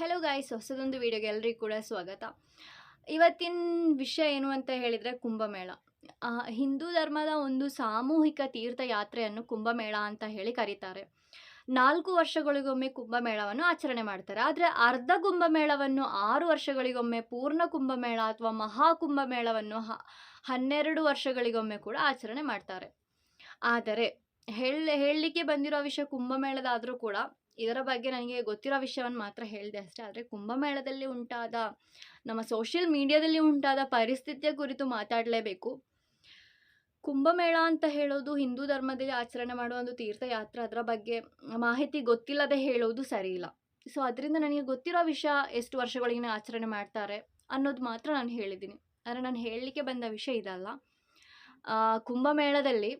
Hello guys ಹೊಸದೊಂದು ವಿಡಿಯೋಗೆ ಎಲ್ಲರಿಗೂ ಕೂಡ ಸ್ವಾಗತ. ಇವತ್ತಿನ ವಿಷಯ ಏನು ಅಂತ ಹೇಳಿದರೆ ಕುಂಭಮೇಳ. ಹಿಂದೂ ಧರ್ಮದ ಒಂದು ಸಾಮೂಹಿಕ ತೀರ್ಥಯಾತ್ರೆಯನ್ನು ಕುಂಭಮೇಳ ಅಂತ ಹೇಳಿ ಕರೀತಾರೆ. ನಾಲ್ಕು ವರ್ಷಗಳಿಗೊಮ್ಮೆ ಕುಂಭಮೇಳವನ್ನು ಆಚರಣೆ ಮಾಡ್ತಾರೆ. ಆದರೆ ಅರ್ಧ ಕುಂಭಮೇಳವನ್ನು ಆರು ವರ್ಷಗಳಿಗೊಮ್ಮೆ ಪೂರ್ಣ ಕುಂಭಮೇಳ ಅಥವಾ ಮಹಾ ಕುಂಭಮೇಳವನ್ನು ಹ, ಹನ್ನೆರಡು ವರ್ಷಗಳಿಗೊಮ್ಮೆ ಕೂಡ ಆಚರಣೆ ಮಾಡ್ತಾರೆ. ಆದರೆ, ಹೇಳ, ಹೇಳಲಿಕ್ಕೆ ಬಂದಿರೋ ವಿಷಯ ಕುಂಭಮೇಳದಾದರೂ ಕೂಡ ಇದರ ಬಗ್ಗೆ ನನಗೆ ಗೊತ್ತಿರೋ ವಿಷಯವನ್ನು ಮಾತ್ರ ಹೇಳಿದೆ ಅಷ್ಟೇ. ಆದರೆ ಕುಂಭಮೇಳದಲ್ಲಿ ಉಂಟಾದ, ನಮ್ಮ ಸೋಷಿಯಲ್ ಮೀಡಿಯಾದಲ್ಲಿ ಉಂಟಾದ ಪರಿಸ್ಥಿತಿಯ ಕುರಿತು ಮಾತಾಡಲೇಬೇಕು. ಕುಂಭಮೇಳ ಅಂತ ಹೇಳೋದು ಹಿಂದೂ ಧರ್ಮದಲ್ಲಿ ಆಚರಣೆ ಮಾಡುವ ಒಂದು ತೀರ್ಥಯಾತ್ರೆ. ಅದರ ಬಗ್ಗೆ ಮಾಹಿತಿ ಗೊತ್ತಿಲ್ಲದೆ ಹೇಳೋದು ಸರಿಯಿಲ್ಲ. ಸೊ ಅದರಿಂದ ನನಗೆ ಗೊತ್ತಿರೋ ವಿಷಯ ಎಷ್ಟು ವರ್ಷಗಳಿಗೆ ಆಚರಣೆ ಮಾಡ್ತಾರೆ ಅನ್ನೋದು ಮಾತ್ರ ನಾನು ಹೇಳಿದ್ದೀನಿ. ಆದರೆ ನಾನು ಹೇಳಲಿಕ್ಕೆ ಬಂದ ವಿಷಯ ಇದಲ್ಲ. ಕುಂಭಮೇಳದಲ್ಲಿ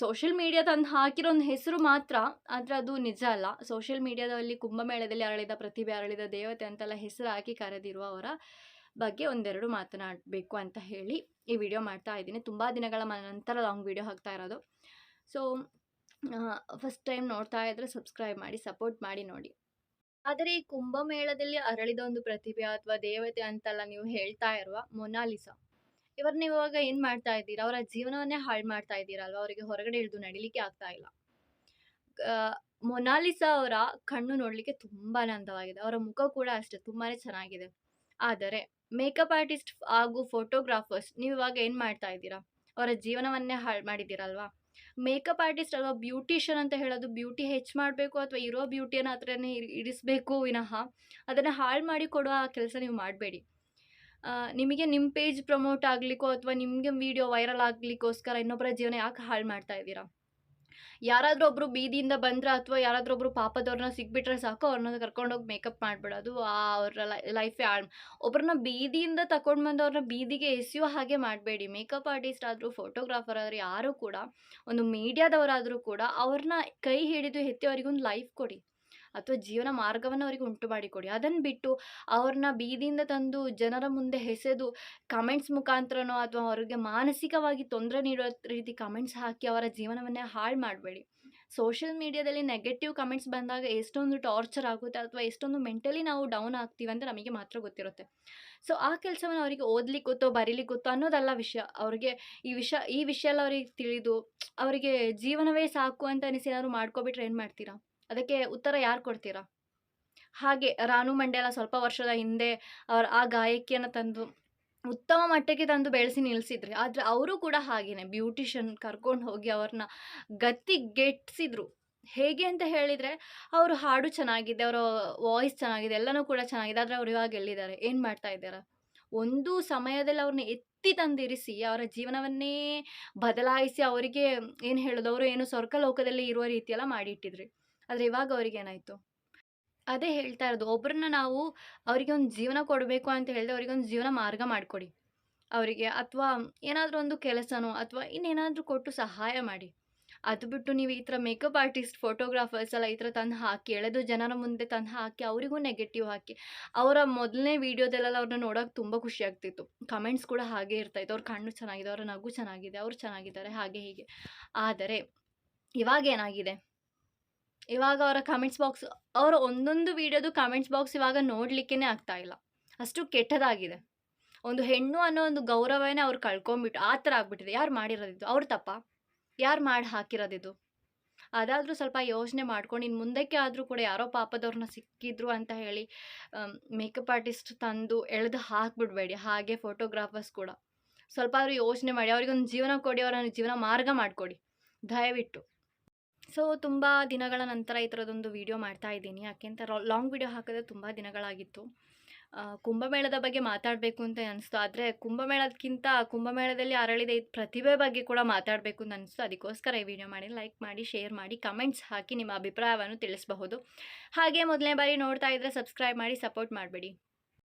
ಸೋಷಿಯಲ್ ಮೀಡಿಯಾ ತಂದು ಹಾಕಿರೋ ಒಂದು ಹೆಸರು ಮಾತ್ರ ಆದರೆ ಅದು ನಿಜ ಅಲ್ಲ. ಸೋಷಿಯಲ್ ಮೀಡಿಯಾದಲ್ಲಿ ಕುಂಭಮೇಳದಲ್ಲಿ ಅರಳಿದ ಪ್ರತಿಭೆ, ಅರಳಿದ ದೇವತೆ ಅಂತೆಲ್ಲ ಹೆಸರು ಹಾಕಿ ಕರೆದಿರುವವರ ಬಗ್ಗೆ ಒಂದೆರಡು ಮಾತನಾಡಬೇಕು ಅಂತ ಹೇಳಿ ಈ ವಿಡಿಯೋ ಮಾಡ್ತಾ ಇದ್ದೀನಿ. ತುಂಬ ದಿನಗಳ ನಂತರ ಲಾಂಗ್ ವಿಡಿಯೋ ಹಾಕ್ತಾ ಇರೋದು. ಸೊ ಫಸ್ಟ್ ಟೈಮ್ ನೋಡ್ತಾ ಇದ್ದರೆ ಸಬ್ಸ್ಕ್ರೈಬ್ ಮಾಡಿ ಸಪೋರ್ಟ್ ಮಾಡಿ ನೋಡಿ. ಆದರೆ ಈ ಕುಂಭಮೇಳದಲ್ಲಿ ಅರಳಿದ ಒಂದು ಪ್ರತಿಭೆ ಅಥವಾ ದೇವತೆ ಅಂತೆಲ್ಲ ನೀವು ಹೇಳ್ತಾ ಇರುವ ಮೊನಾಲಿಸಾ. ಇವ್ರನ್ನ ಇವಾಗ ಏನು ಮಾಡ್ತಾ ಇದ್ದೀರಾ? ಅವರ ಜೀವನವನ್ನೇ ಹಾಳು ಮಾಡ್ತಾ ಇದ್ದೀರಲ್ವ? ಅವರಿಗೆ ಹೊರಗಡೆ ಇಳಿದು ನಡಿಲಿಕ್ಕೆ ಆಗ್ತಾ ಇಲ್ಲ. ಮೊನಾಲಿಸಾ ಅವರ ಕಣ್ಣು ನೋಡಲಿಕ್ಕೆ ತುಂಬಾ ಅಂದವಾಗಿದೆ ಅವರ ಮುಖ ಕೂಡ ಅಷ್ಟೇ, ತುಂಬಾನೇ ಚೆನ್ನಾಗಿದೆ. ಆದರೆ, ಮೇಕಪ್ ಆರ್ಟಿಸ್ಟ್ ಹಾಗೂ ಫೋಟೋಗ್ರಾಫರ್ಸ್, ನೀವು ಇವಾಗ ಏನು ಮಾಡ್ತಾ ಇದ್ದೀರಾ? ಅವರ ಜೀವನವನ್ನೇ ಹಾಳು ಮಾಡಿದ್ದೀರಲ್ವಾ? ಮೇಕಪ್ ಆರ್ಟಿಸ್ಟ್ ಅಲ್ವಾ, ಬ್ಯೂಟಿಷಿಯನ್ ಅಂತ ಹೇಳೋದು ಬ್ಯೂಟಿ ಹೆಚ್ಚು ಮಾಡಬೇಕು ಅಥವಾ ಇರೋ ಬ್ಯೂಟಿಯನ್ನು ಹತ್ರನೇ ಇರಿಸಬೇಕು ವಿನಃ ಅದನ್ನು ಹಾಳು ಮಾಡಿ ಕೊಡುವ ಕೆಲಸ ನೀವು ಮಾಡಬೇಡಿ. ನಿಮಗೆ ನಿಮ್ಮ ಪೇಜ್ ಪ್ರಮೋಟ್ ಆಗಲಿಕ್ಕೋ ಅಥವಾ ನಿಮಗೆ ವಿಡಿಯೋ ವೈರಲ್ ಆಗಲಿಕ್ಕೋಸ್ಕರ ಇನ್ನೊಬ್ಬರ ಜೀವನ ಯಾಕೆ ಹಾಳು ಮಾಡ್ತಾ ಇದ್ದೀರಾ? ಯಾರಾದರೂ ಒಬ್ಬರು ಬೀದಿಯಿಂದ ಬಂದ್ರೆ ಅಥವಾ ಯಾರಾದರೂ ಒಬ್ಬರು ಪಾಪದವ್ರನ್ನ ಸಿಕ್ಬಿಟ್ರೆ ಸಾಕು, ಅವ್ರನ್ನ ಕರ್ಕೊಂಡೋಗಿ ಮೇಕಪ್ ಮಾಡಿಬಿಡೋದು ಅವ್ರ ಲೈಫೇ ಹಾಳು ಒಬ್ಬರನ್ನ ಬೀದಿಯಿಂದ ತಗೊಂಡು ಬಂದು ಅವ್ರನ್ನ ಬೀದಿಗೆ ಎಸೆಯೋ ಹಾಗೆ ಮಾಡಬೇಡಿ. ಮೇಕಪ್ ಆರ್ಟಿಸ್ಟ್ ಆದರೂ ಫೋಟೋಗ್ರಾಫರ್ ಆದರೂ, ಯಾರೂ ಕೂಡ, ಒಂದು ಮೀಡಿಯಾದವರಾದರೂ ಕೂಡ ಅವ್ರನ್ನ ಕೈ ಹಿಡಿದು ಎತ್ತಿ ಅವರಿಗೊಂದು ಲೈಫ್ ಕೊಡಿ. ಅಥವಾ ಜೀವನ ಮಾರ್ಗವನ್ನು ಅವರಿಗೆ ಉಂಟು ಮಾಡಿಕೊಡಿ. ಅದನ್ನು ಬಿಟ್ಟು ಅವ್ರನ್ನ ಬೀದಿಯಿಂದ ತಂದು ಜನರ ಮುಂದೆ ಹೆಸೆದು ಕಮೆಂಟ್ಸ್ ಮುಖಾಂತರನೋ ಅಥವಾ ಅವ್ರಿಗೆ ಮಾನಸಿಕವಾಗಿ ತೊಂದರೆ ನೀಡೋ ರೀತಿ ಕಮೆಂಟ್ಸ್ ಹಾಕಿ ಅವರ ಜೀವನವನ್ನೇ ಹಾಳು ಮಾಡಬೇಡಿ. ಸೋಷಿಯಲ್ ಮೀಡಿಯಾದಲ್ಲಿ ನೆಗೆಟಿವ್ ಕಮೆಂಟ್ಸ್ ಬಂದಾಗ ಎಷ್ಟೊಂದು ಟಾರ್ಚರ್ ಆಗುತ್ತೆ ಅಥವಾ ಎಷ್ಟೊಂದು ಮೆಂಟಲಿ ನಾವು ಡೌನ್ ಆಗ್ತೀವಿ ಅಂತ ನಮಗೆ ಮಾತ್ರ ಗೊತ್ತಿರುತ್ತೆ. ಸೊ ಆ ಕೆಲಸವನ್ನು ಅವರಿಗೆ ಓದ್ಲಿಕ್ಕೆ ಗೊತ್ತೋ ಬರೀಲಿಕ್ಕೆ ಗೊತ್ತೋ ಅನ್ನೋದಲ್ಲ ವಿಷಯ. ಅವ್ರಿಗೆ ಈ ವಿಷಯ ಈ ವಿಷಯ ಎಲ್ಲ ಅವ್ರಿಗೆ ತಿಳಿದು ಅವರಿಗೆ ಜೀವನವೇ ಸಾಕು ಅಂತ ಅನಿಸಿ ಏನಾದ್ರು ಮಾಡ್ಕೊಬಿಟ್ರೆ ಏನು ಮಾಡ್ತೀರಾ? ಅದಕ್ಕೆ ಉತ್ತರ ಯಾರು ಕೊಡ್ತೀರಾ? ಹಾಗೆ ರಾನು ಮಂಡೇಲ ಸ್ವಲ್ಪ ವರ್ಷದ ಹಿಂದೆ ಅವರ ಆ ಗಾಯಕಿಯನ್ನು ತಂದು ಉತ್ತಮ ಮಟ್ಟಕ್ಕೆ ತಂದು ಬೆಳೆಸಿ ನಿಲ್ಲಿಸಿದ್ರಿ ಆದರೆ ಅವರು ಕೂಡ ಹಾಗೇನೆ, ಬ್ಯೂಟಿಷಿಯನ್ ಕರ್ಕೊಂಡು ಹೋಗಿ ಅವ್ರನ್ನ ಗತ್ತಿಗೆಟ್ಸಿದ್ರು ಹೇಗೆ ಅಂತ ಹೇಳಿದರೆ, ಅವರು ಹಾಡು ಚೆನ್ನಾಗಿದೆ, ಅವರ ವಾಯ್ಸ್ ಚೆನ್ನಾಗಿದೆ, ಎಲ್ಲನೂ ಕೂಡ ಚೆನ್ನಾಗಿದೆ, ಆದರೆ ಅವ್ರು ಇವಾಗ ಎಲ್ಲಿದ್ದಾರೆ? ಏನು ಮಾಡ್ತಾ ಇದ್ದಾರೆ? ಒಂದು ಸಮಯದಲ್ಲಿ ಅವ್ರನ್ನ ಎತ್ತಿ ತಂದಿರಿಸಿ, ಅವರ ಜೀವನವನ್ನೇ ಬದಲಾಯಿಸಿ ಅವರಿಗೆ ಏನು ಹೇಳೋದು, ಅವರು ಏನು ಸ್ವರ್ಗ ಲೋಕದಲ್ಲಿ ಇರುವ ರೀತಿಯೆಲ್ಲ ಮಾಡಿಟ್ಟಿದ್ರಿ. ಆದರೆ ಇವಾಗ ಅವ್ರಿಗೆ ಏನಾಯಿತು? ಅದೇ ಹೇಳ್ತಾ ಇರೋದು ಒಬ್ಬರನ್ನ ನಾವು ಅವರಿಗೆ ಒಂದು ಜೀವನ ಕೊಡಬೇಕು ಅಂತ ಹೇಳಿದ್ರೆ ಅವರಿಗೆ ಒಂದು ಜೀವನ ಮಾರ್ಗ ಮಾಡಿಕೊಡಿ. ಅವರಿಗೆ ಅಥವಾ ಏನಾದರೂ ಒಂದು ಕೆಲಸನೋ ಅಥವಾ ಇನ್ನೇನಾದರೂ ಕೊಟ್ಟು ಸಹಾಯ ಮಾಡಿ. ಅದು ಬಿಟ್ಟು ನೀವು ಈ ಥರ ಮೇಕಪ್ ಆರ್ಟಿಸ್ಟ್ ಫೋಟೋಗ್ರಾಫರ್ಸ್ ಎಲ್ಲ ಈ ಥರ ತಂದು ಹಾಕಿ, ಎಳೆದು ಜನರ ಮುಂದೆ ತಂದು ಹಾಕಿ, ಅವರಿಗೂ ನೆಗೆಟಿವ್ ಹಾಕಿ, ಅವರ ಮೊದಲನೇ ವೀಡಿಯೋದಲ್ಲೆಲ್ಲ ಅವ್ರನ್ನ ನೋಡೋಕೆ ತುಂಬ ಖುಷಿ ಆಗ್ತಿತ್ತು. ಕಮೆಂಟ್ಸ್ ಕೂಡ ಹಾಗೆ ಇರ್ತಾಯಿತ್ತು ಅವ್ರ ಕಣ್ಣು ಚೆನ್ನಾಗಿದೆ, ಅವರ ನಗು ಚೆನ್ನಾಗಿದೆ, ಅವ್ರು ಚೆನ್ನಾಗಿದ್ದಾರೆ, ಹಾಗೆ ಹೀಗೆ. ಆದರೆ ಇವಾಗ ಏನಾಗಿದೆ? ಇವಾಗ ಅವರ ಕಮೆಂಟ್ಸ್ ಬಾಕ್ಸ್ ಅವರ ಒಂದೊಂದು ವೀಡಿಯೋದು ಕಾಮೆಂಟ್ಸ್ ಬಾಕ್ಸ್ ಇವಾಗ ನೋಡಲಿಕ್ಕೇ ಆಗ್ತಾ ಇಲ್ಲ. ಅಷ್ಟು ಕೆಟ್ಟದಾಗಿದೆ. ಒಂದು ಹೆಣ್ಣು ಅನ್ನೋ ಒಂದು ಗೌರವನೇ ಅವ್ರು ಕಳ್ಕೊಂಬಿಟ್ಟು ಆ ಥರ ಆಗ್ಬಿಟ್ಟಿದೆ. ಯಾರು ಮಾಡಿರೋದಿದ್ದು ಅವ್ರ ತಪ್ಪ? ಯಾರು ಮಾಡಿ ಹಾಕಿರೋದಿದ್ದು ಅದಾದರೂ ಸ್ವಲ್ಪ ಯೋಚನೆ ಮಾಡ್ಕೊಂಡು ಇನ್ನು ಮುಂದಕ್ಕೆ ಆದರೂ ಕೂಡ ಯಾರೋ ಪಾಪದವ್ರನ್ನ ಸಿಕ್ಕಿದ್ರು ಅಂತ ಹೇಳಿ ಮೇಕಪ್ ಆರ್ಟಿಸ್ಟ್ ತಂದು ಎಳೆದು ಹಾಕ್ಬಿಡ್ಬೇಡಿ. ಹಾಗೆ ಫೋಟೋಗ್ರಾಫರ್ಸ್ ಕೂಡ. ಸ್ವಲ್ಪ ಆದರೂ ಯೋಚನೆ ಮಾಡಿ, ಅವ್ರಿಗೊಂದು ಜೀವನ ಕೊಡಿ ಅವರ ಜೀವನ ಮಾರ್ಗ ಮಾಡಿಕೊಡಿ. ದಯವಿಟ್ಟು. ಸೊ ತುಂಬ ದಿನಗಳ ನಂತರ ಈ ಥರದೊಂದು ವಿಡಿಯೋ ಮಾಡ್ತಾ ಇದ್ದೀನಿ. ಯಾಕೆಂತ ಲಾಂಗ್ ವಿಡಿಯೋ ಹಾಕಿದ್ರೆ ತುಂಬ ದಿನಗಳಾಗಿತ್ತು. ಕುಂಭಮೇಳದ ಬಗ್ಗೆ ಮಾತಾಡಬೇಕು ಅಂತ ಅನಿಸ್ತು. ಆದರೆ ಕುಂಭಮೇಳದಕ್ಕಿಂತ ಕುಂಭಮೇಳದಲ್ಲಿ ಅರಳಿದ ಪ್ರತಿಭೆ ಬಗ್ಗೆ ಕೂಡ ಮಾತಾಡಬೇಕು ಅಂತ ಅನಿಸ್ತು. ಅದಕ್ಕೋಸ್ಕರ ಈ ವಿಡಿಯೋ ಮಾಡಿ ಲೈಕ್ ಮಾಡಿ ಶೇರ್ ಮಾಡಿ ಕಮೆಂಟ್ಸ್ ಹಾಕಿ ನಿಮ್ಮ ಅಭಿಪ್ರಾಯವನ್ನು ತಿಳಿಸಬಹುದು. ಹಾಗೆ ಮೊದಲನೇ ಬಾರಿ ನೋಡ್ತಾ ಇದ್ದರೆ ಸಬ್ಸ್ಕ್ರೈಬ್ ಮಾಡಿ ಸಪೋರ್ಟ್ ಮಾಡಬೇಡಿ.